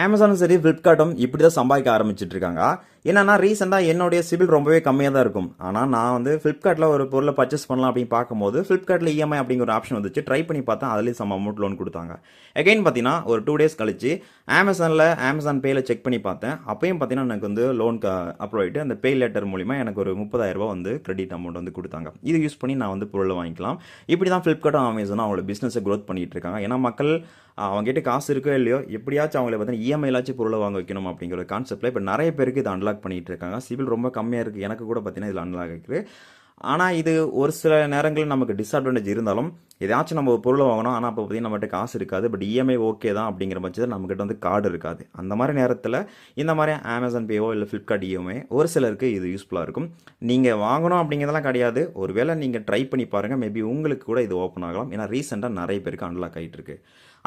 அமேசானும் சரி ஃப்ளிப்கார்ட்டும் இப்படி தான் சம்பாதிக்க ஆரம்பிச்சிட்டு இருக்காங்க. என்னன்னா ரீசெண்டாக என்னுடைய சிபில் ரொம்பவே கம்மியாக தான் இருக்கும். ஆனால் நான் வந்து ஃப்ளிப்கார்ட்டில் ஒரு பொருளை பர்ச்சேஸ் பண்ணலாம் அப்படின்னு பார்க்கும்போது ஃப்ளிப்கார்ட்டில் இஎம்ஐ அப்படிங்கிற ஒரு ஆப்ஷன் வந்துச்சு. ட்ரை பண்ணி பார்த்தா அதுலேயும் சம் அமௌண்ட் லோன் கொடுத்தாங்க. எகைன் பார்த்தீங்கன்னா ஒரு டூ டேஸ் கழிச்சு அமேசானில் அமேசான் பேயில் செக் பண்ணி பார்த்தேன். அப்பயும் பார்த்தீங்கன்னா எனக்கு வந்து லோன் அப்ரூவ் ஆகிட்டு அந்த பே லெட்டர் மூலிமா எனக்கு ஒரு முப்பதாயிரரூபா வந்து கிரெடிட் அமௌண்ட் வந்து கொடுத்தாங்க. இது யூஸ் பண்ணி நான் வந்து பொருளை வாங்கிக்கலாம். இப்படி தான் ஃப்ளிப்கார்ட்டும் அமேசானும் அவங்களோட பிஸ்னஸை க்ரோத் பண்ணிட்டு இருக்காங்க. ஏன்னா மக்கள் அவங்ககிட்ட காசு இருக்கோ இல்லையோ எப்படியாச்சும் அவங்கள பார்த்தீங்கன்னா இஎம்ஐலாச்சும் பொருளை வாங்க வைக்கணும் அப்படிங்கிற ஒரு கான்செப்ட்டில் இப்போ நிறைய பேருக்கு இது இதை அன்லாக் பண்ணிகிட்டு இருக்காங்க சிவில் ரொம்ப கம்மியாக இருக்குது எனக்கு கூட பார்த்தீங்கன்னா இதில் அன்லாக் இருக்குது ஆனால் இது ஒரு சில நேரங்களில் நமக்கு டிஸ்அட்வான்டேஜ் இருந்தாலும் ஏதாச்சும் நம்ம ஒரு பொருளை வாங்கணும். ஆனால் அப்போ பார்த்தீங்கன்னா நம்மகிட்ட காசு இருக்காது. பட் இஎம்ஐ ஓகே தான் அப்படிங்கிற பட்சத்தில் நம்மக்கிட்ட வந்து கார்டு இருக்காது. அந்த மாதிரி நேரத்தில் இந்த மாதிரி அமேசான் பேவோ இல்லை ஃப்ளிப்கார்ட் இஎம்ஐ ஒரு சிலருக்கு இது யூஸ்ஃபுல்லாக இருக்கும். நீங்கள் வாங்கணும் அப்படிங்கிறதெல்லாம் கிடையாது. ஒருவேளை நீங்கள் ட்ரை பண்ணி பாருங்கள் மேபி உங்களுக்கு கூட இது ஓப்பன் ஆகலாம். ஏன்னா ரீசெண்டாக நிறைய பேருக்கு அன்லாக் ஆகிட்டு இருக்கு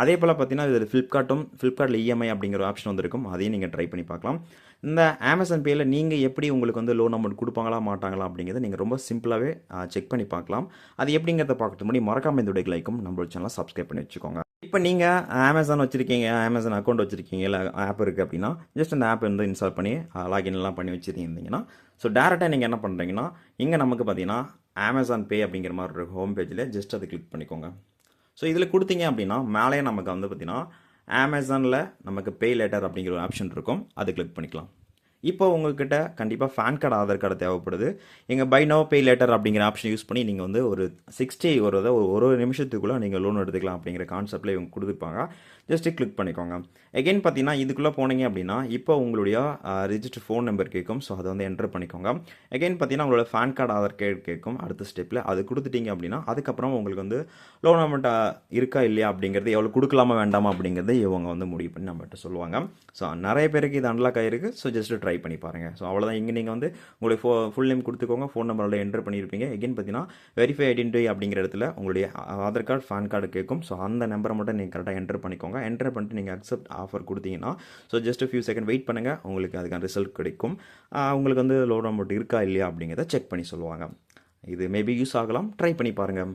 அதே போல் பார்த்தீங்கன்னா இதில் ஃப்ளிப்கார்ட்டும் ஃப்ளிப்கார்ட்டில் இஎம்ஐ அப்படிங்கிற ஆப்ஷன் வந்திருக்கும். அதையும் நீங்கள் ட்ரை பண்ணி பார்க்கலாம். இந்த அமேசான் பேயில் நீங்கள் எப்படி உங்களுக்கு வந்து லோன் அமௌண்ட் கொடுப்பாங்களா மாட்டாங்களா அப்படிங்கிறத நீங்கள் ரொம்ப சிம்பிளாகவே செக் பண்ணி பார்க்கலாம். அது எப்படிங்கிறத பார்க்கறது முன்னாடி மறக்காம இந்த வீடியோக்கு லைக்கும் நம்மளோட சேனலை சப்ஸ்கிரைப் பண்ணி வச்சுக்கோங்க. இப்போ நீங்கள் அமேசான் வச்சுருக்கீங்க அமேசான் அக்கௌண்ட் வச்சுருக்கீங்க இல்லை ஆப் இருக்குது அப்படின்னா ஜஸ்ட் அந்த ஆப் வந்து இன்ஸ்டால் பண்ணி லாகின்லாம் பண்ணி வச்சுருந்தீங்கன்னா ஸோ டேரெக்டாக நீங்கள் என்ன பண்ணுறீங்கன்னா இங்கே நமக்கு பார்த்தீங்கன்னா அமேசான் பே அப்படிங்கிற மாதிரி ஒரு ஹோம் பேஜில் ஜஸ்ட் அதை கிளிக் பண்ணிக்கோங்க. ஸோ இதில் கொடுத்தீங்க அப்படின்னா மேலே நமக்கு வந்து பார்த்தீங்கன்னா அமேசானில் நமக்கு பே லெட்டர் அப்படிங்கிற ஒரு ஆப்ஷன் இருக்கும். அது கிளிக் பண்ணிக்கலாம். இப்போ உங்கள்கிட்ட கண்டிப்பாக ஃபேன் கார்டு ஆதார் கார்டு தேவைப்படுது. எங்கள் பை நோ பே லெட்டர் அப்படிங்கிற ஆப்ஷன் யூஸ் பண்ணி நீங்கள் வந்து ஒரு சிக்ஸ்டி ஒரு ஒரு ஒரு நிமிஷத்துக்குள்ளே நீங்கள் லோன் எடுத்துக்கலாம் அப்படிங்கிற கான்செப்டில் இவங்க கொடுத்துருப்பாங்க ஜஸ்ட்டு கிளிக் பண்ணிக்கோங்க. எகைன் பார்த்தீங்கன்னா இதுக்குள்ளே போனீங்க அப்படின்னா இப்போ உங்களுடைய ரிஜிஸ்டர் ஃபோன் நம்பர் கேட்கும் ஸோ அதை வந்து என்டர் பண்ணிக்கோங்க. எகைன் பார்த்தீங்கன்னா உங்களோட ஃபேன் கார்டு ஆதார் கார்டு கேட்கும் அடுத்த ஸ்டெப்பில் அது கொடுத்துட்டீங்க அப்படின்னா அதுக்கப்புறம் உங்களுக்கு வந்து லோன் அமௌண்ட் இருக்கா இல்லையா அப்படிங்கிறது எவ்வளோ கொடுக்கலாமா வேண்டாமா அப்படிங்கிறது இவங்க வந்து முடிவு பண்ணி நம்மகிட்ட சொல்லுவாங்க. ஸோ நிறைய பேருக்கு இது அன்லாக் ஆகிருக்கு ஸோ ஜஸ்ட் ட்ரை பண்ணி பாருங்கள் ஸோ அவ்வளோதான் இங்கே நீங்கள் வந்து உங்களுடைய ஃபோ ஃபுல் நேம் கொடுத்துக்கோங்க. ஃபோன் நம்பரோட என்டர் பண்ணியிருப்பீங்க எகைன் பார்த்தீங்கன்னா வெரிஃபை ஐடென்டி அப்படிங்கிற இடத்துல உங்களுடைய ஆதார் கார்டு ஃபேன் கார்டு கேட்கும் ஸோ அந்த நம்பரை மட்டும் நீங்கள் கரெக்டாக என்டர் பண்ணிக்கோங்க. என்டர் பண்ணிட்டு நீங்கள் அக்செப்ட் ஆஃபர் கொடுத்தீங்கன்னா so just few second wait பண்ணுங்கள் உங்களுக்கு அதுக்கான ரிசல்ட் கிடைக்கும். உங்களுக்கு வந்து லோன் அமௌண்ட் இருக்கா இல்லையா அப்படிங்கிறத செக் பண்ணி சொல்லுவாங்க. இது மேபி யூஸ் ஆகலாம். ட்ரை பண்ணி பாருங்கள்